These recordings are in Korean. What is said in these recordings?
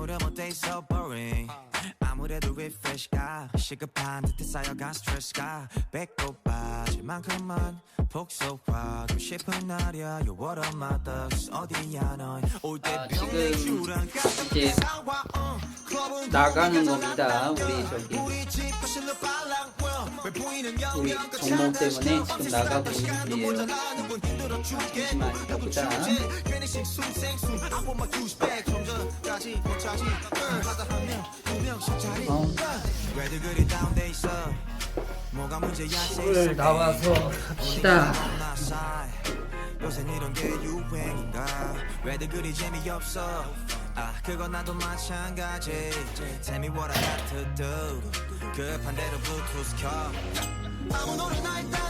아무렴 어때? So boring. 아무래도 refresh가 시급한 듯해 쌓여간 스트레스가 배꼽 빠질 만큼만 복속하고 싶은 날이야. You're what I'm my thugs. 어디야 넌올때 아, 병내 지금 주랑 같은 사와 어. 나가는 겁니다. 우리 저기. 우리 정모 때문에 지금 나가고 있는 중이에요. 잠시만 있어보자. 전까지 못 차지 하다 한명 두 명씩 자리. 어. 왜들 그리 다운돼 있어? 뭐가 문제야 오늘. 나와서. 싸해. 요새 이런 게 유행인가? 왜들 그리 재미없어? 아 그건 나도 마찬가지. Tell me what I got to do 급한 대로 블루투스 켜. 아무 노래나 일단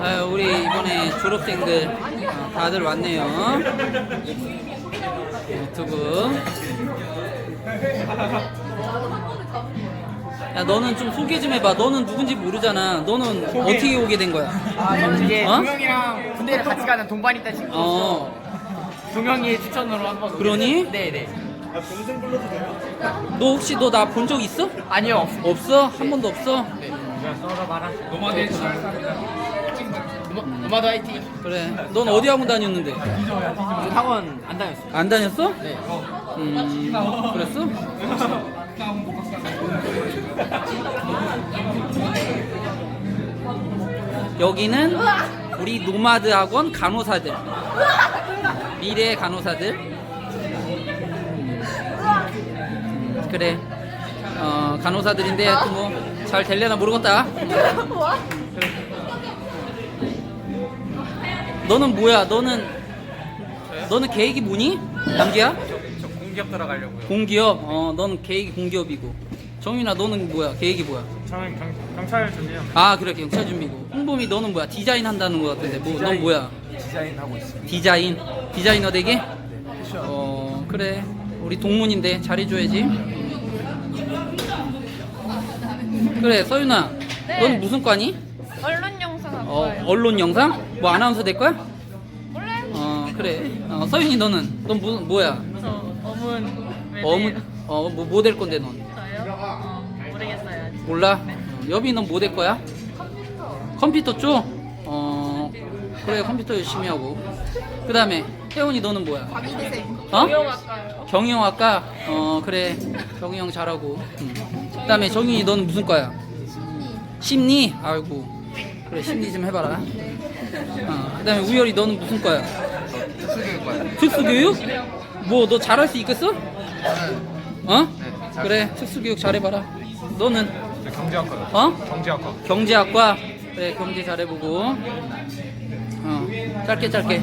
아, 아, 우리 이번에 졸업생들 어, 다들 왔네요. 유튜브. 야, 너는 좀 소개 좀 해봐. 너는 누군지 모르잖아. 너는 어떻게 오게 된 거야? 아, 형 이게 어? 동영이랑 군대를 같이 가는 동반 있다 친구 어, 동영이 추천으로 한번 그러니? 네네 너 혹시 너 나 본 적 있어? 아니요 없어? 한 번도 없어? 노마드 노마드 화이팅 그래. 넌 어디 학원 다녔는데? 저 학원 안 다녔어요 안 다녔어? 네 음, 그랬어? 여기는 우리 노마드 학원 간호사들. 미래 간호사들. 그래. 어, 간호사들인데 하여튼 뭐잘 될려나 모르겠다. 너는 뭐야? 너는 너는 계획이 뭐니? 남기야? 저 공기업 들어가려고요 공기업. 어, 너는 계획이 공기업이고. 정윤아, 너는 뭐야? 계획이 뭐야? 저는 경, 경찰 준비요 아, 그래, 경찰 준비고. 홍범이 너는 뭐야? 디자인 한다는 거 같은데. 뭐, 넌 뭐야? 디자인 하고 있어요 디자인. 디자이너 되게? 어, 그래. 우리 동문인데 잘해줘야지. 그래, 서윤아. 네. 너는 무슨 과니? 언론 영상 할 어. 언론 영상? 뭐 아나운서 될 거야? 몰라요? 어, 그래. 어, 서윤이 너는? 넌 무슨, 뭐야? 저 어문 어무, 어, 뭐, 뭐될 건데 넌? 저요? 어, 모르겠어요. 아직. 몰라? 어, 여비 넌 뭐 될 거야? 컴퓨터 쪽? 어, 그래, 컴퓨터 열심히 하고. 그 다음에, 혜원이 너는 뭐야? 어? 경영학과요. 경영학과? 어, 그래. 경영 잘하고. 음. 그 다음에 정윤이 너는 무슨 과야? 심리? 아이고. 그래, 심리 좀 해봐라. 어, 그 다음에 우열이 너는 무슨 과야? 특수교육? 뭐, 너 잘할 수 있겠어? 어? 그래, 특수교육 잘해봐라. 너는? 경제학과요 어? 경제학과 경제학과 그래 경제 잘해보고 어 짧게 짧게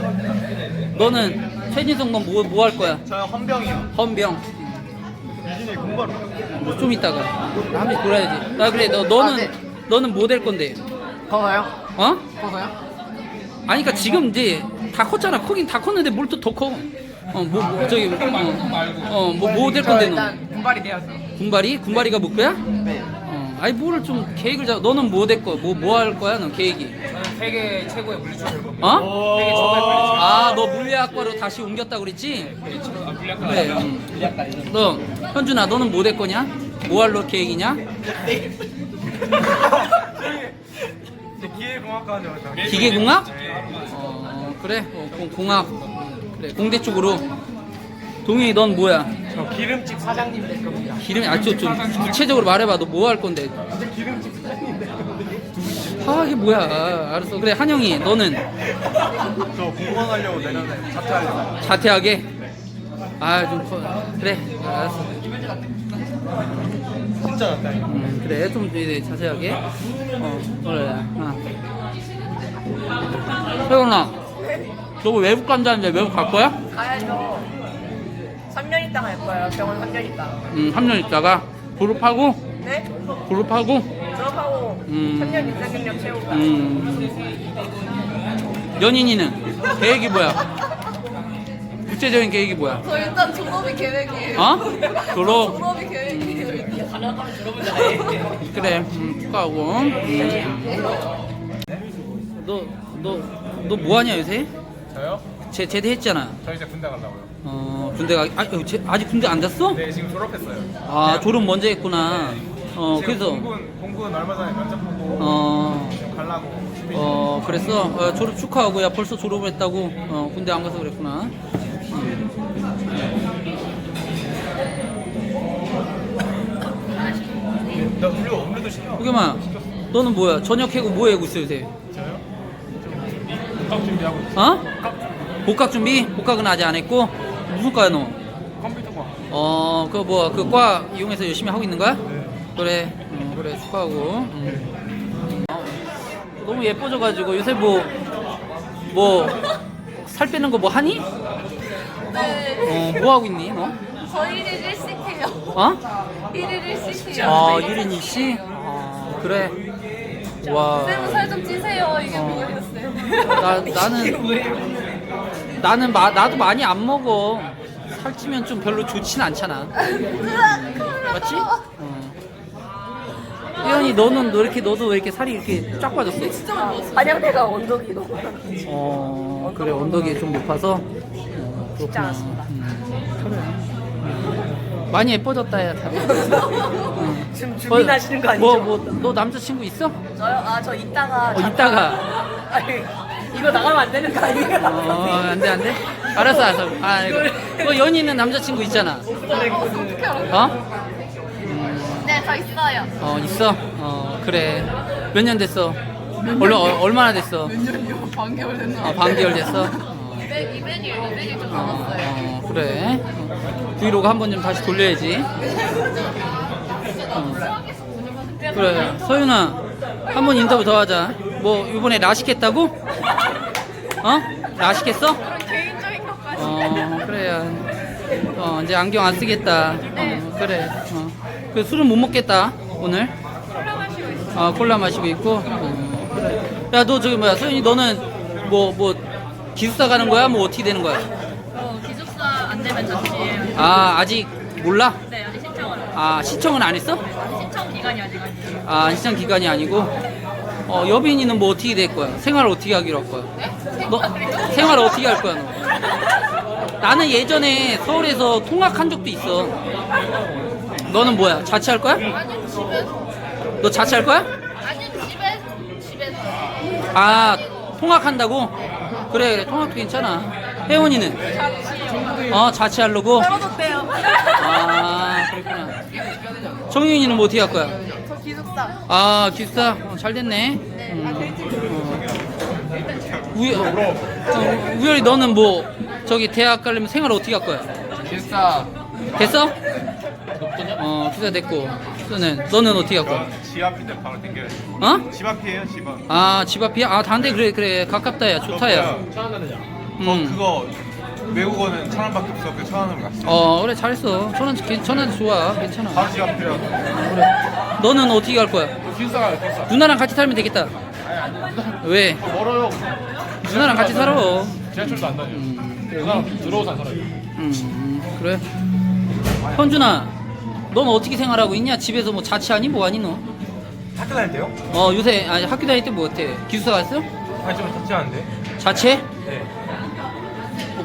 너는 최진성 넌뭐뭐 할 거야 저는 헌병이요 헌병 유진이 공부하러 뭐좀 이따가. 한 번씩 돌아야지. 나 그래 너 너는 아, 네. 너는 뭐 될 건데? 커서요? 어? 커서요? 아니 그니까 지금 이제 다 컸잖아. 크긴 다 컸는데 뭘 또 더 커 어 뭐 뭐, 저기 어뭐뭐 될 건데 너 일단 군발이 돼야죠 군발이? 군발이가 목표야? 네. 어 아니 뭐를 좀 계획을 잡. 너는 뭐 될 거야? 뭐 뭐 할 거야? 넌 계획이? 저는 세계 최고의 겁니다. 어? 세계 최고의 물리쳐. 아너 물리학과로 다시 옮겼다 그랬지? 아, 물리학과. 그래. 응. 너 현준아 너는 뭐 될 거냐? 뭐할너 계획이냐? 기계공학과는 기계공학? 어 그래. 어, 공, 공학. 그래 공대 쪽으로. 동현이 넌 뭐야? 저 기름집 사장님 될 겁니다. 기름이 아좀 좀 구체적으로 말해봐. 너 뭐 할 건데? 기름집 사장님 될 겁니다. 아 이게 뭐야? 알았어. 그래 한영이 너는 저 공무원 하려고 내년에 자퇴하려고. 자퇴하게. 아좀 그래. 알았어. 진짜 자퇴. 음, 그래 좀 이제 자세하게 어 그래 아. 혜원아 너 외국 간다는데 외국 갈 거야? 가야죠. 3년 있다 갈 거예요. 병원 3년 있다. 음 3년 있다가 졸업하고 네? 졸업하고 졸업하고 음. 3년 인생 경력 채우고. 음 연인이는 계획이 뭐야? 구체적인 계획이 뭐야? 저 일단 졸업이 계획이에요. 어? 졸업 졸업이 계획이에요. 그래 음, 축하하고 너너 너 뭐하냐 요새? 저요? 제 제대했잖아 저 이제 군대 가려고요. 어 군대 가 아, 어, 제- 아직 군대 안 갔어? 네, 지금 졸업했어요. 아 졸업 먼저 했구나. 어 지금 그래서 공군 공군 얼마 전에 면접 보고 어, 지금 준비 중. 어 그랬어. 어, 졸업 축하하고 야 벌써 졸업을 했다고. 어 군대 안 가서 그랬구나. 나 음료 음료도 시켜. 후겸아, 너는 뭐야? 저녁 해고 뭐 해고 있어 요새? 저요? 복학 준비하고 있어요. 어? 복학 준비? 복학은 아직 안 했고 무슨 과야 너? 컴퓨터과. 어, 그뭐그과 이용해서 열심히 하고 있는 거야? 네. 그래, 어, 그래 축하하고. 음. 어, 너무 예뻐져 가지고 요새 뭐 뭐 살 빼는 거 뭐 하니? 네. 어, 뭐 하고 있니 너? 저 1일 1식 해요. 어? 1일 1식 해요. 아, 1인 2씨? 아, 그래. 와. 쌤은 살좀 찌세요. 이게 어. 뭐예요, 나, 나는, 나는, 마, 나도 많이 안 먹어. 살찌면 좀 별로 좋진 않잖아. 맞지? 어. 혜연이, 너는 너 이렇게, 너도 왜 이렇게 살이 이렇게 쫙 빠졌어? 한양대가 언덕이 너무 어, 그래, 언덕이 좀 높아서. 어, 쉽지 않았습니다. 그래. 음. 많이 예뻐졌다, 야, 다들. 응. 지금 준비하시는 거 아니죠? 뭐, 뭐, 너 남자친구 있어? 저요? 아, 저 이따가. 어, 이따가. 아니, 이거 나가면 안 되는 거 아니에요? 어, 안 돼, 안 돼? 알았어, 알았어. 아, 이거. 너 연인은 남자친구 있잖아. 어떻게 알아? 어? 네, 저 있어요. 어, 있어? 어, 그래. 몇 년 됐어? 얼마, 어, 얼마나 됐어? 몇 년이요? 반개월 됐나? 어, 반개월 됐어? 어, 200, 200일, 200일 좀 어, 남았어요. 어, 그래. 어, 브이로그 한 번 좀 다시 돌려야지. 어. 그래. 서윤아, 한 번 인터뷰 더 하자. 뭐, 이번에 라식했다고? 어? 라식했어? 그런 개인적인 것까지. 어 그래야 어 이제 안경 안 쓰겠다 네. 어, 그래 어. 그 술은 못 먹겠다 오늘 콜라 마시고 있어요. 어 콜라 마시고 있고 어, 그래 야 너 저기 뭐야 소연이 너는 뭐 뭐 기숙사 가는 거야 뭐 어떻게 되는 거야 어, 기숙사 안 되면 자취해요. 아 아직 몰라 네, 아직 신청을. 아 신청은 안 했어 아직 신청 기간이 아직 아니에요. 아 신청 기간이 아니고 어 여빈이는 뭐 어떻게 될 거야 생활 어떻게 하기로 할 거야 네? 너 생활 어떻게 할 거야 너 나는 예전에 서울에서 통학한 적도 있어. 너는 뭐야? 자취할 거야? 아니, 집에서. 너 자취할 거야? 아니, 집에, 집에서. 아, 통학한다고? 그래, 그래, 통학도 괜찮아. 혜원이는? 어, 자취하려고? 떨어졌대요. 아, 그렇구나. 정윤이는 뭐 어떻게 할 거야? 저 기숙사. 아, 기숙사? 어, 잘 됐네. 네, 음. 아. 어. 우열, 어, 우열이 너는 뭐, 저기 대학 가려면 생활 어떻게 할 거야? 기숙사. 됐어? 어, 기숙사 됐고. 너는, 너는 어떻게 할 거야? 집 앞인데 바로 땡겨야지. 어? 집 앞이에요, 집 앞. 아, 집 앞이야? 아, 단데 그래, 그래. 가깝다, 야. 좋다, 야. 어, 음. 그거 외국어는 천 원밖에 없어. 그천 원으로 갔어. 어, 그래, 잘했어. 천원, 천원 좋아. 괜찮아. 바로 집 앞이라. 그래. 너는 어떻게 할 거야? 기숙사 가요, 기숙사. 누나랑 같이 살면 되겠다. 왜? 멀어요. 누나랑 같이 살아. 지하철도 안 다녀요. 음, 누나랑 들어오서 안 살아요. 음, 그래. 현준아, 넌 어떻게 생활하고 있냐? 집에서 뭐 자취하니? 뭐하니, 너? 학교 다닐 때요? 어 요새 아니 학교 다닐 때 뭐 어때? 기숙사 갔어? 아니 좀 덥지 않은데? 자취해? 네.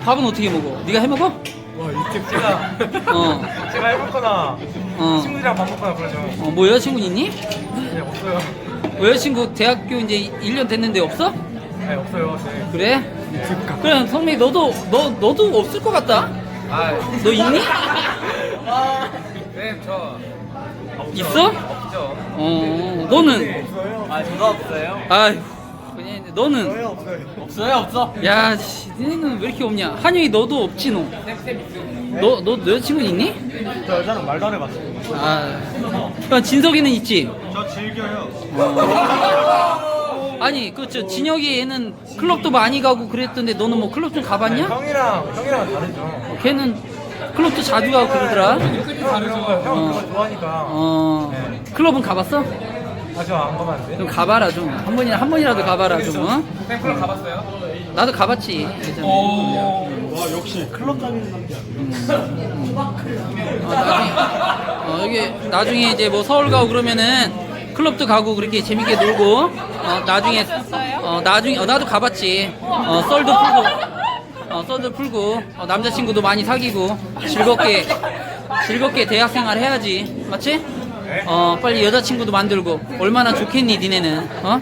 뭐 밥은 어떻게 먹어? 네가 해 먹어? 와 이때 제가 어. 제가 해먹거나 어. 친구들이랑 밥 먹거나 그러죠. 어, 뭐 여자친구 있니? 네 없어요. 어, 여자친구 대학교 이제 1년 됐는데 없어? 네 없어요. 네. 그래? 그래 성민 너도 너 너도 없을 것 같다. 아 너 있니? 쌤저 있어? 없죠. 어 너는 아 저도 없어요. 아휴 그냥 너는 없어요. 없어요 없어. 야 씨, 너는 왜 이렇게 없냐? 한영이 너도 없지 너. 너, 너 여자친구 있니? 저 여자는 말도 안 해봤어요. 아, 그럼 진석이는 있지? 저 즐겨요. 아니, 그, 저, 진혁이 얘는 클럽도 많이 가고 그랬던데 너는 뭐 클럽 좀 가봤냐? 형이랑 형이랑 다르죠. 걔는 클럽도 자주 가고 그러더라. 형 그런 거, 형 그런 거 좋아하니까. 어, 클럽은 가봤어? 아저 안 가봤는데. 좀 가봐라 좀. 한 번이나, 한 번이라도 가봐라 좀. 어? 쌤 클럽 가봤어요? 나도 가봤지. 예전에. 와 역시 클럽 다니는 남자. 어, 나중에, 어, 여기 나중에 이제 뭐 서울 가고 그러면은 클럽도 가고 그렇게 재밌게 놀고 어, 나중에 어, 나중에 어, 나도 가봤지 어, 썰도 풀고 어, 썰도 풀고 어, 남자친구도 많이 사귀고 즐겁게 즐겁게 대학생활 해야지 맞지? 어 빨리 여자친구도 만들고 얼마나 좋겠니 니네는 어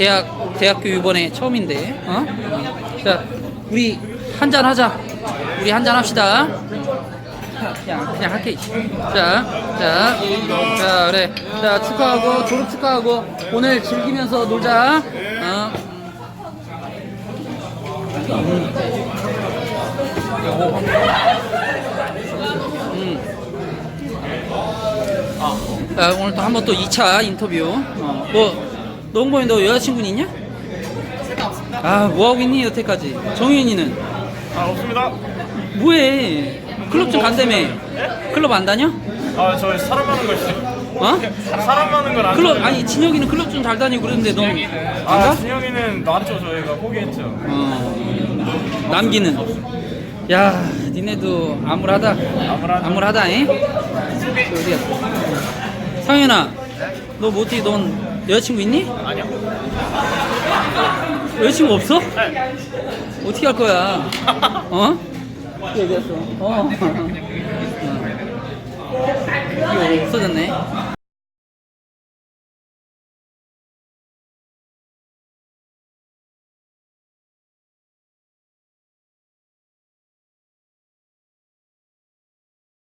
대학 대학교 이번에 처음인데 어? 자 우리 한 잔 하자 우리 한 잔 합시다 그냥 그냥 할게. 자, 자, 자 그래. 자 축하하고 졸업 축하하고 오늘 즐기면서 놀자. 어. 음. 자, 오늘 또 한 번 또 2차 인터뷰. 어, 너, 너 홍범이 너 여자친구 있냐? 아, 뭐하고 있니, 여태까지? 정윤이는? 아 없습니다. 뭐해? 클럽 좀 간다며. 클럽 안 다녀? 아 저 사람 많은 거 있어요. 어? 사람 많은 걸안 클럽 아니 진혁이는 클럽 좀 잘 다니고 그러는데 너 안 아 가? 진영이는 놨죠 저희가 포기했죠. 어. 남기는. 야, 니네도 암울하다. 암울하죠. 암울하다. 잉? 어디 갔어? 상현아, 너뭐 어떻게 넌 여자친구 있니? 아니요. 여자친구 없어? 네. 어떻게 할 거야? 어? 갔어? 어. 이거 없어졌네.